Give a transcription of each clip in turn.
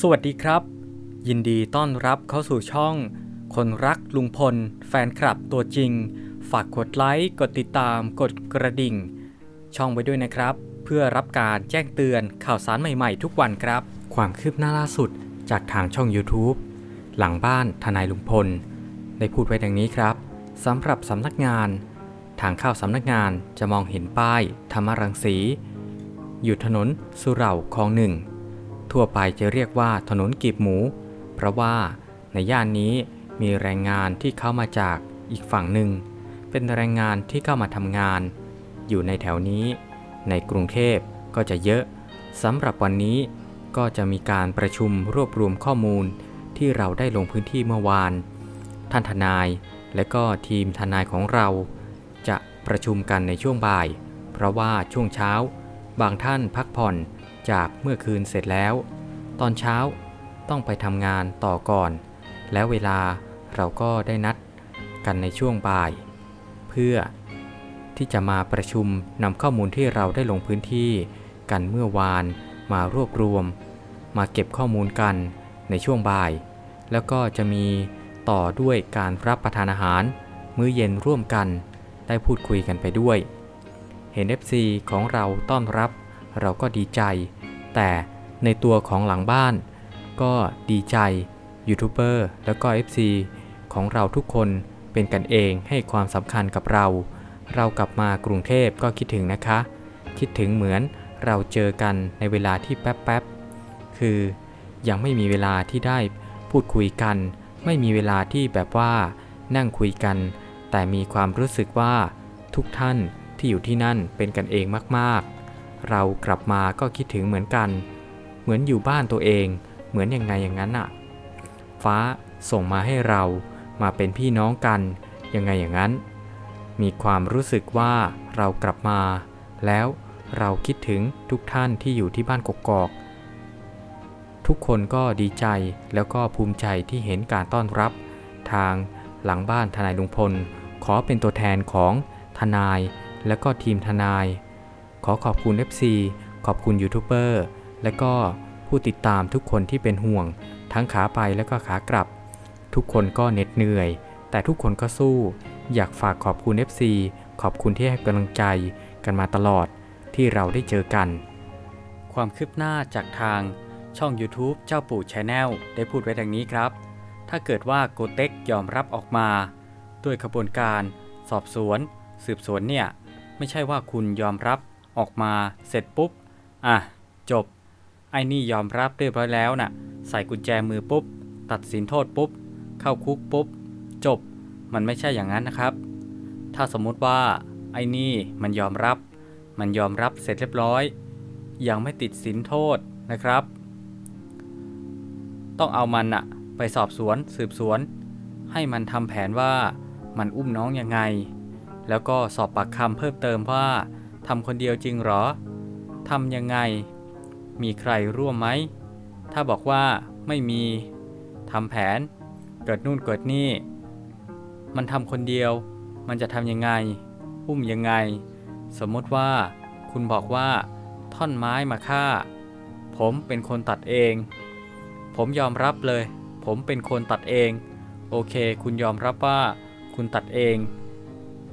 สวัสดีครับ ยินดีต้อนรับเข้าสู่ช่อง คนรักลุงพล แฟนคลับตัวจริง ฝากกดไลค์ กดติดตาม กดกระดิ่ง ช่องไว้ด้วยนะครับ เพื่อรับการแจ้งเตือนข่าวสารใหม่ๆ ทุกวันครับ ความคืบหน้าล่าสุดจากทางช่อง YouTube หลังบ้านทนายลุงพล ได้พูดไว้ดังนี้ครับสำหรับสำนักงาน ทางเข้าสำนักงานจะมองเห็นป้ายธรรมรังสี อยู่ถนนสุเหร่าคลองหนึ่ง ทั่วไปจะเรียกว่าถนนกีบหมู เพราะว่าในย่านนี้มีแรงงานที่เข้ามาจากอีกฝั่งหนึ่ง เป็นแรงงานที่เข้ามาทำงาน อยู่ในแถวนี้ ในกรุงเทพก็จะเยอะสำหรับวันนี้ก็จะมีการประชุมรวบรวมข้อมูลที่เราได้ลงพื้นที่เมื่อวาน ท่านทนายและก็ทีมทนายของเรา จะประชุมกันในช่วงบ่าย เพราะว่าช่วงเช้า บางท่านพักผ่อน จากเมื่อคืนเสร็จแล้ว ตอนเช้าต้องไปทำงานต่อก่อน แล้วเวลาเราก็ได้นัดกันในช่วงบ่าย เพื่อที่จะมาประชุมนำข้อมูลที่เราได้ลงพื้นที่กันเมื่อวานมารวบรวม มาเก็บข้อมูลกันในช่วงบ่าย แล้วก็จะมีต่อด้วยการรับประทานอาหาร มื้อเย็นร่วมกันได้พูดคุยกันไปด้วย เห็น FC ของเราต้อนรับ เราก็ดีใจ แต่ในตัวของหลังบ้าน ก็ดีใจยูทูบเบอร์แล้วก็ FC ของเราทุกคนเป็นกันเองให้ความสำคัญกับเรา เรากลับมากรุงเทพก็คิดถึงนะคะ คิดถึงเหมือนเราเจอกันในเวลาที่แป๊บๆ คือยังไม่มีเวลาที่ได้พูดคุยกัน ไม่มีเวลาที่แบบว่านั่งคุยกัน แต่มีความรู้สึกว่าทุกท่านที่อยู่ที่นั่นเป็นกันเองมากๆ เรากลับมาก็คิดถึงเหมือนกัน เหมือนอยู่บ้านตัวเอง เหมือนอย่างไงอย่างนั้นอะฟ้าส่งมาให้เรามาเป็นพี่น้องกัน ยังไงอย่างนั้น มีความรู้สึกว่าเรากลับมา แล้วเราคิดถึงทุกท่านที่อยู่ที่บ้านกกอก ทุกคนก็ดีใจแล้วก็ภูมิใจที่เห็นการต้อนรับ ทางหลังบ้านทนายลุงพล ขอเป็นตัวแทนของทนายและก็ทีมทนาย ขอขอบคุณ FC ขอบคุณยูทูบเบอร์และก็ผู้ติดตามทุกคนที่เป็นห่วง ทั้งขาไปและก็ขากลับ ทุกคนก็เหน็ดเหนื่อย แต่ทุกคนก็สู้ อยากฝากขอบคุณ FC ขอบคุณที่ให้กำลังใจกันมาตลอดที่เราได้เจอกัน ความคืบหน้าจากทางช่อง YouTube เจ้าปู่ชาแนลได้พูดไว้ดังนี้ครับ ถ้าเกิดว่าโกเต็กยอมรับออกมา ด้วยขบวนการ สอบสวน สืบสวนเนี่ย ไม่ใช่ว่าคุณยอมรับ ออกมาเสร็จปุ๊บ อะ จบ ไอ้นี่ยอมรับเรียบร้อยแล้วน่ะ ใส่กุญแจมือปุ๊บ ตัดสินโทษปุ๊บ เข้าคุกปุ๊บ จบ มันไม่ใช่อย่างนั้นนะครับ ถ้าสมมุติว่าไอ้นี่มันยอมรับ มันยอมรับเสร็จเรียบร้อย ยังไม่ติดสินโทษนะครับ ต้องเอามันอะไปสอบสวนสืบสวน ให้มันทำแผนว่ามันอุ้มน้องยังไง แล้วก็สอบปากคำเพิ่มเติมว่า ทำคนเดียวจริงหรอทำยังไง มีใครร่วมไหม ถ้าบอกว่าไม่มีทำแผน เกิดนู่นเกิดนี่ มันทำคนเดียว มันจะทำยังไง อุ้มยังไง สมมติว่าคุณบอกว่าท่อนไม้มาฆ่า ผมเป็นคนตัดเอง ผมยอมรับเลย ผมเป็นคนตัดเอง โอเค คุณยอมรับว่าคุณตัดเอง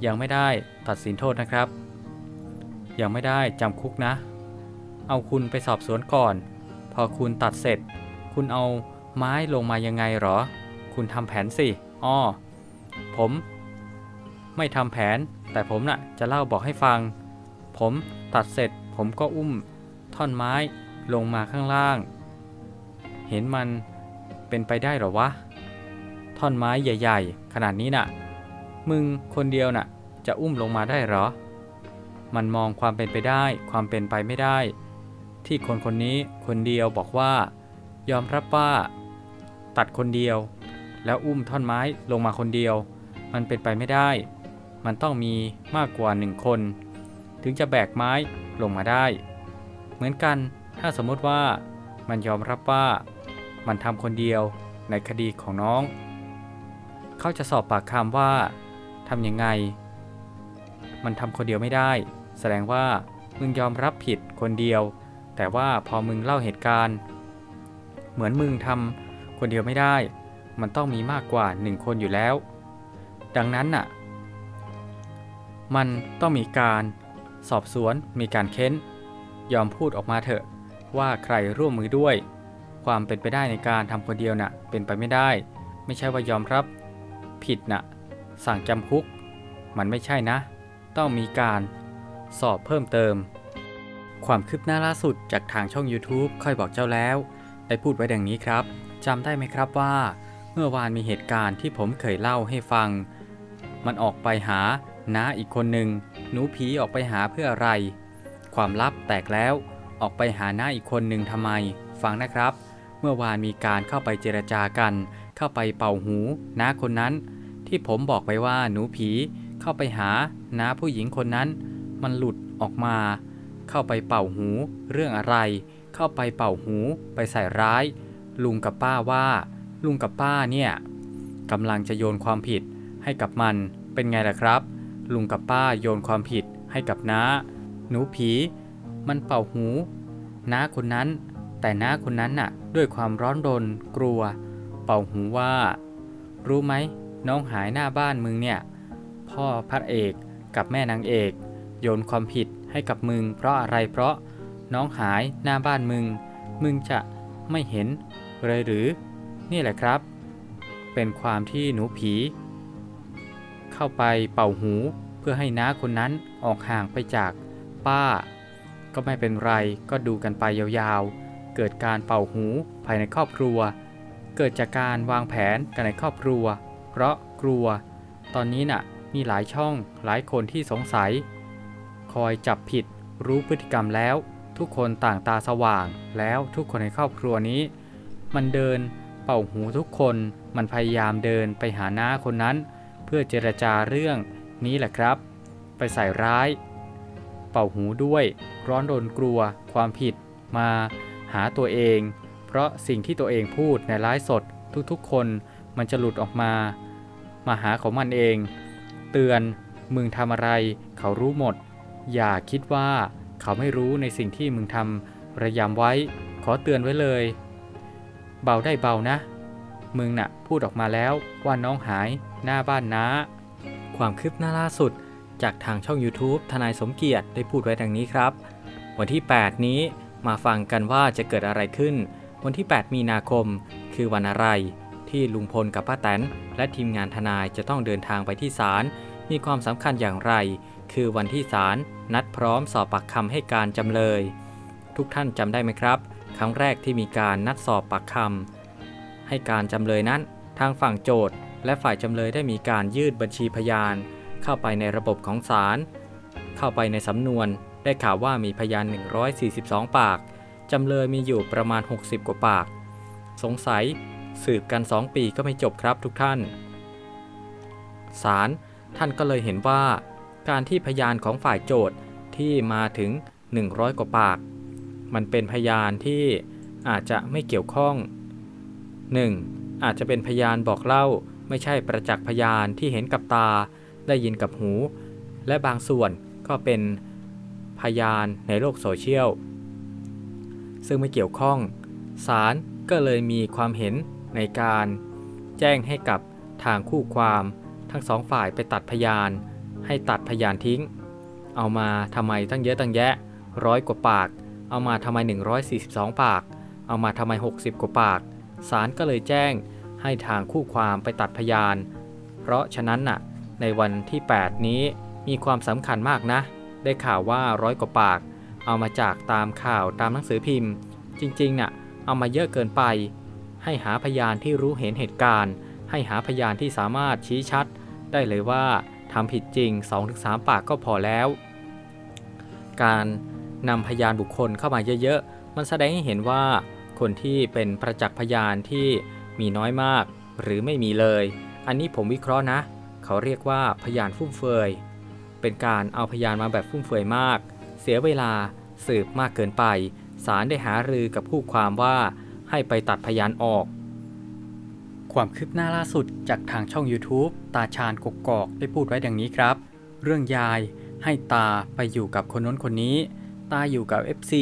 ยังไม่ได้ตัดสินโทษนะครับ ยังไม่ได้จำคุกนะ เอาคุณไปสอบสวนก่อน พอคุณตัดเสร็จ คุณเอาไม้ลงมายังไงหรอ คุณทำแผนสิอ้อผม ไม่ทำแผน แต่ผมน่ะจะเล่าบอกให้ฟัง ผมตัดเสร็จผมก็อุ้ม ท่อนไม้ลงมาข้างล่าง เห็นมันเป็นไปได้หรอวะ ท่อนไม้ใหญ่ ๆ ขนาดนี้น่ะ มึงคนเดียวน่ะ จะอุ้มลงมาได้หรอ มันมองความเป็นไปได้ ความเป็นไปไม่ได้ ที่คนคนนี้คนเดียวบอกว่า ยอมรับว่า ตัดคนเดียว แล้วอุ้มท่อนไม้ลงมาคนเดียว มันเป็นไปไม่ได้ มันต้องมีมากกว่าหนึ่งคน ถึงจะแบกไม้ลงมาได้ เหมือนกันถ้าสมมติว่ามันยอมรับว่ามันทำคนเดียวในคดีของน้อง เขาจะสอบปากคำว่าทำยังไง มันทำคนเดียวไม่ได้ แสดงว่ามึงยอมรับผิดคนเดียว แต่ว่าพอมึงเล่าเหตุการณ์ เหมือนมึงทำคนเดียวไม่ได้ มันต้องมีมากกว่าหนึ่งคนอยู่แล้ว ดังนั้นน่ะ มันต้องมีการสอบสวนมีการเค้น ยอมพูดออกมาเถอะว่าใครร่วมมือด้วย ความเป็นไปได้ในการทำคนเดียวน่ะเป็นไปไม่ได้ ไม่ใช่ว่ายอมรับผิดน่ะสั่งจำคุก มันไม่ใช่นะ ต้องมีการ สอบเพิ่มเติม ความคืบหน้าล่าสุดจากทางช่อง YouTube ค่อยบอกเจ้าแล้ว ได้พูดไว้ดังนี้ครับจำได้ไหมครับว่า เมื่อวานมีเหตุการณ์ที่ผมเคยเล่าให้ฟัง มันออกไปหาน้าอีกคนหนึ่งหนูผีออกไปหาเพื่ออะไร ความลับแตกแล้วออกไปหาน้าอีกคนหนึ่งทำไม ฟังนะครับ เมื่อวานมีการเข้าไปเจรจากัน เข้าไปเป่าหูน้าคนนั้น ที่ผมบอกไปว่าหนูผีเข้าไปหาน้าผู้หญิงคนนั้น มันหลุดออกมา เข้าไปเป่าหู เรื่องอะไร เข้าไปเป่าหูไปใส่ร้าย ลุงกับป้าว่า ลุงกับป้าเนี่ยกำลังจะโยนความผิดให้กับมันเป็นไงล่ะครับ ลุงกับป้าโยนความผิดให้กับน้า หนูผี มันเป่าหูน้าคนนั้น แต่น้าคนนั้นน่ะ ด้วยความร้อนรนกลัว เป่าหูว่า รู้ไหมน้องหายหน้าบ้านมึงเนี่ย พ่อพระเอกกับแม่นางเอก โยนความผิดให้กับมึง เพราะอะไรเพราะน้องหายหน้าบ้านมึง มึงจะไม่เห็นเลยหรือ นี่แหละครับ เป็นความที่หนูผี เข้าไปเป่าหูเพื่อให้น้าคนนั้นออกห่างไปจากป้า ก็ไม่เป็นไรก็ดูกันไปยาวๆ เกิดการเป่าหูภายในครอบครัว เกิดจากการวางแผนกันในครอบครัว เพราะกลัว ตอนนี้น่ะมีหลายช่องหลายคนที่สงสัย คอยจับผิด รู้พฤติกรรมแล้ว ทุกคนต่างตาสว่าง แล้วทุกคนในครอบครัวนี้ มันเดินเป่าหูทุกคนมันพยายามเดินไปหาหน้าคนนั้น เพื่อเจรจาเรื่องนี้แหละครับ ไปใส่ร้าย เป่าหูด้วย ร้อนรนกลัว ความผิดมาหาตัวเอง เพราะสิ่งที่ตัวเองพูดในไลฟ์สดทุกๆ คนมันจะหลุดออกมา มาหาของมันเอง เตือนมึงทำอะไรเขารู้หมด อย่าคิดว่าเขาไม่รู้ในสิ่งที่มึงทำระยำไว้ ขอเตือนไว้เลย เบาได้เบานะ มึงน่ะพูดออกมาแล้วว่าน้องหายหน้าบ้านน้า ความคืบหน้าล่าสุด จากทางช่อง YouTube ทนายสมเกียรติได้พูดไว้ดังนี้ครับ วันที่ 8 นี้มาฟังกันว่าจะเกิดอะไรขึ้น วันที่ 8 มีนาคม คือวันอะไร ที่ลุงพลกับป้าแตนและทีมงานทนายจะต้องเดินทางไปที่ศาล มีความสำคัญอย่างไร คือวันที่ศาลนัดพร้อมสอบปากคำให้การจำเลย ทุกท่านจำได้ไหมครับ ครั้งแรกที่มีการนัดสอบปากคำให้การจำเลยนั้น ทางฝั่งโจทย์ และฝ่ายจำเลยได้มีการยื่นบัญชีพยาน เข้าไปในระบบของศาลเข้าไปในสำนวน ได้ข่าวว่ามีพยาน 142 ปากจำเลยมีอยู่ประมาณ 60 กว่าปาก สงสัยสืบกัน 2 ปีก็ไม่จบครับทุกท่านศาล ท่านก็เลยเห็นว่า การที่พยานของฝ่ายโจทย์ที่มาถึง 100 กว่าปาก มันเป็นพยานที่อาจจะไม่เกี่ยวข้อง 1. อาจจะเป็นพยานบอกเล่าไม่ใช่ประจักษ์พยานที่เห็นกับตา ได้ยินกับหู และบางส่วนก็เป็นพยานในโลกโซเชียล ซึ่งไม่เกี่ยวข้อง ศาลก็เลยมีความเห็นในการแจ้งให้กับทางคู่ความ ทั้งสองฝ่ายไปตัดพยาน ให้ตัดพยานทิ้ง เอามาทำไมตั้งเยอะตั้งแยะร้อยกว่าปาก เอามาทำไม 142 ปาก เอามาทำไม 60 กว่าปากศาลก็เลยแจ้งให้ทางคู่ความไปตัดพยาน เพราะฉะนั้นน่ะ ในวันที่ 8 นี้มีความสำคัญมากนะ ได้ข่าวว่าร้อยกว่าปาก เอามาจากตามข่าวตามหนังสือพิมพ์ จริงๆน่ะ เอามาเยอะเกินไป ให้หาพยานที่รู้เห็นเหตุการณ์ ให้หาพยานที่สามารถชี้ชัด ได้เลยว่าทำผิดจริง 2-3 ปากก็พอแล้ว การนำพยานบุคคลเข้ามาเยอะๆ มันแสดงให้เห็นว่าคนที่เป็นประจักษ์พยานที่มีน้อยมาก หรือไม่มีเลย อันนี้ผมวิเคราะห์นะ เขาเรียกว่าพยานฟุ่มเฟือย เป็นการเอาพยานมาแบบฟุ่มเฟือยมาก เสียเวลาสืบมากเกินไปศาลได้หารือกับผู้ความว่าให้ไปตัดพยานออก ความคืบหน้าล่าสุดจากทางช่อง YouTube ตาชาญกกอกได้พูดไว้ดังนี้ครับ เรื่องยายให้ตาไปอยู่กับคนน้นคนนี้ ตาอยู่กับ FC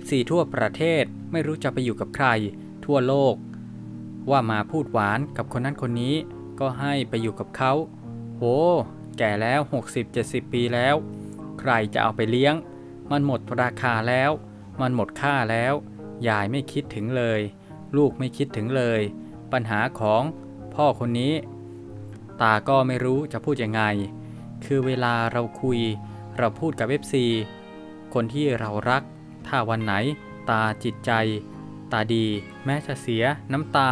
FC ทั่วประเทศไม่รู้จะไปอยู่กับใคร ทั่วโลก ว่ามาพูดหวานกับคนนั้นคนนี้ ก็ให้ไปอยู่กับเขา โห แก่แล้ว 60-70 ปีแล้ว ใครจะเอาไปเลี้ยง มันหมดราคาแล้ว มันหมดค่าแล้ว ยายไม่คิดถึงเลย ลูกไม่คิดถึงเลย ปัญหาของพ่อคนนี้ ตาก็ไม่รู้จะพูดยังไง คือเวลาเราคุย เราพูดกับ FC คนที่เรารัก ถ้าวันไหน ตาจิตใจ ตาดี แม้จะเสียน้ำตา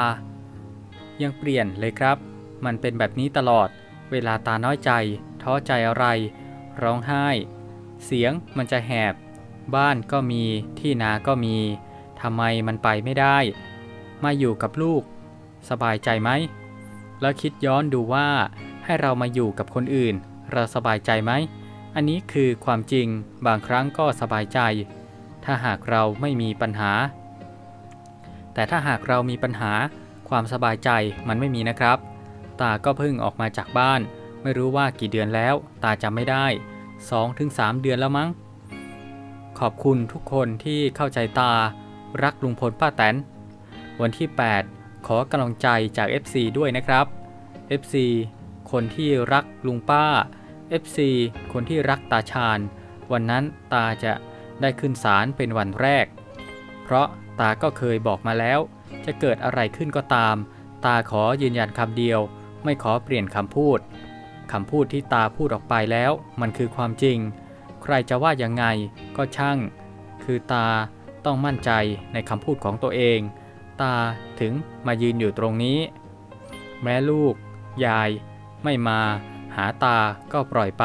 ยังเปลี่ยนเลยครับ มันเป็นแบบนี้ตลอด เวลาตาน้อยใจ ท้อใจอะไร ร้องไห้ เสียงมันจะแหบ บ้านก็มีที่นาก็มีทำไมมันไปไม่ได้ มาอยู่กับลูก สบายใจไหม แล้วคิดย้อนดูว่าให้เรามาอยู่กับคนอื่น เราสบายใจไหม อันนี้คือความจริงบางครั้งก็สบายใจ ถ้าหากเราไม่มีปัญหา แต่ถ้าหากเรามีปัญหา ความสบายใจมันไม่มีนะครับ ตาก็เพิ่งออกมาจากบ้าน ไม่รู้ว่ากี่เดือนแล้ว ตาจำไม่ได้ 2-3 เดือนแล้วมั้ง ขอบคุณทุกคนที่เข้าใจตา รักลุงพลป้าแตน วันที่ 8 ขอกำลังใจจาก FC ด้วยนะครับ FC คนที่รักลุงป้า FC คนที่รักตาชาญ วันนั้นตาจะได้ขึ้นศาลเป็นวันแรก เพราะตาก็เคยบอกมาแล้ว จะเกิดอะไรขึ้นก็ตาม ตาขอยืนยันคำเดียว ไม่ขอเปลี่ยนคำพูดคำพูดที่ตาพูดออกไปแล้ว มันคือความจริง ใครจะว่ายังไงก็ช่าง คือตาต้องมั่นใจในคำพูดของตัวเอง ตาถึงมายืนอยู่ตรงนี้ แม้ลูก ยาย ไม่มา หาตาก็ปล่อยไป